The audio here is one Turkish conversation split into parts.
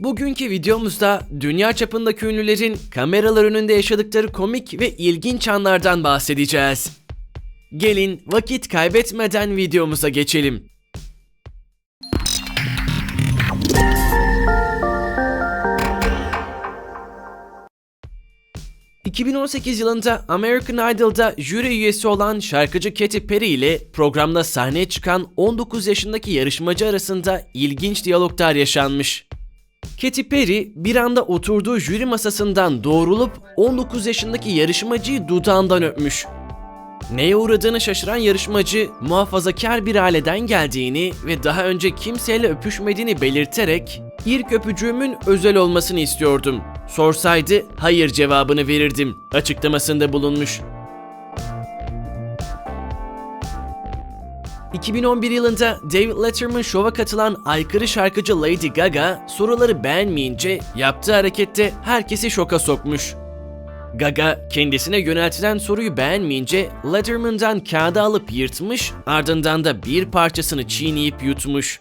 Bugünkü videomuzda dünya çapındaki ünlülerin kameralar önünde yaşadıkları komik ve ilginç anlardan bahsedeceğiz. Gelin vakit kaybetmeden videomuza geçelim. ...2018 yılında American Idol'da jüri üyesi olan şarkıcı Katy Perry ile programda sahneye çıkan 19 yaşındaki yarışmacı arasında ilginç diyaloglar yaşanmış. Katy Perry bir anda oturduğu jüri masasından doğrulup 19 yaşındaki yarışmacıyı dudağından öpmüş. Neye uğradığını şaşıran yarışmacı muhafazakar bir aileden geldiğini ve daha önce kimseyle öpüşmediğini belirterek ilk öpücüğümün özel olmasını istiyordum. Sorsaydı hayır cevabını verirdim açıklamasında bulunmuş. 2011 yılında David Letterman Show'a katılan aykırı şarkıcı Lady Gaga soruları beğenmeyince yaptığı harekette herkesi şoka sokmuş. Gaga kendisine yöneltilen soruyu beğenmeyince Letterman'dan kağıdı alıp yırtmış ardından da bir parçasını çiğneyip yutmuş.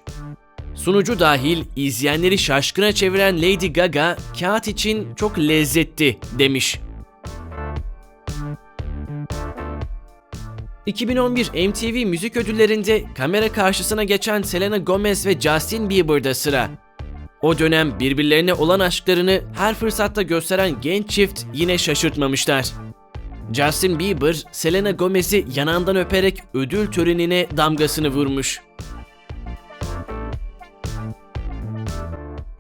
Sunucu dahil izleyenleri şaşkına çeviren Lady Gaga kağıt için çok lezzetli demiş. 2011 MTV Müzik Ödülleri'nde kamera karşısına geçen Selena Gomez ve Justin Bieber'da sıra. O dönem birbirlerine olan aşklarını her fırsatta gösteren genç çift yine şaşırtmamışlar. Justin Bieber, Selena Gomez'i yanağından öperek ödül törenine damgasını vurmuş.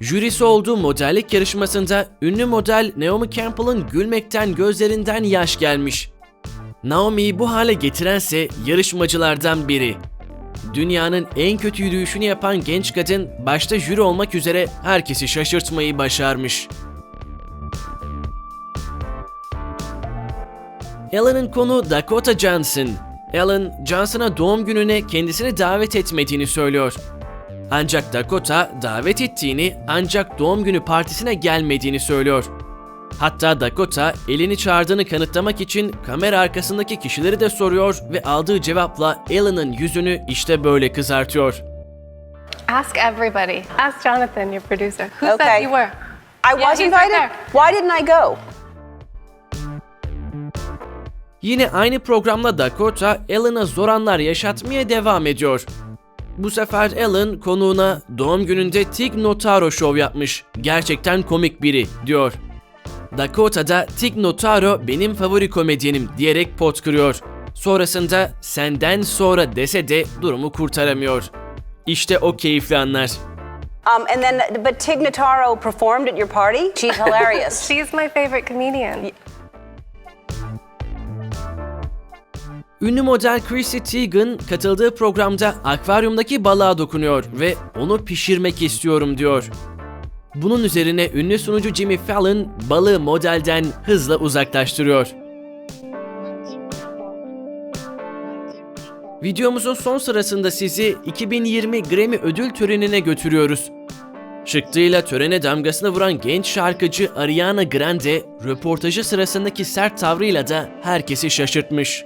Jürisi olduğu modellik yarışmasında ünlü model Naomi Campbell'ın gülmekten gözlerinden yaş gelmiş. Naomi'yi bu hale getirense yarışmacılardan biri. Dünyanın en kötü yürüyüşünü yapan genç kadın başta jüri olmak üzere herkesi şaşırtmayı başarmış. Ellen'ın konu Dakota Johnson. Ellen, Johnson'a doğum gününe kendisini davet etmediğini söylüyor. Ancak Dakota davet ettiğini ancak doğum günü partisine gelmediğini söylüyor. Hatta Dakota elini çağırdığını kanıtlamak için kamera arkasındaki kişileri de soruyor ve aldığı cevapla Ellen'ın yüzünü işte böyle kızartıyor. Ask everybody. Ask Jonathan, your producer. Who Okay. said you were? I Yeah, was right invited. there. Why didn't I go? Yine aynı programda Dakota, Ellen'a zor anlar yaşatmaya devam ediyor. Bu sefer Ellen konuğuna doğum gününde Tig Notaro show yapmış. Gerçekten komik biri diyor. Dakota da Tig Notaro benim favori komedyenim diyerek pot kırıyor. Sonrasında senden sonra dese de durumu kurtaramıyor. İşte o keyifli anlar. Um, and then, but Tig Notaro performed at your party. She's hilarious. She's my favorite comedian. Ünlü model Chrissy Teigen katıldığı programda akvaryumdaki balığa dokunuyor ve onu pişirmek istiyorum diyor. Bunun üzerine ünlü sunucu Jimmy Fallon balığı modelden hızla uzaklaştırıyor. Videomuzun son sırasında sizi 2020 Grammy ödül törenine götürüyoruz. Şıklığıyla törene damgasını vuran genç şarkıcı Ariana Grande, röportajı sırasındaki sert tavrıyla da herkesi şaşırtmış.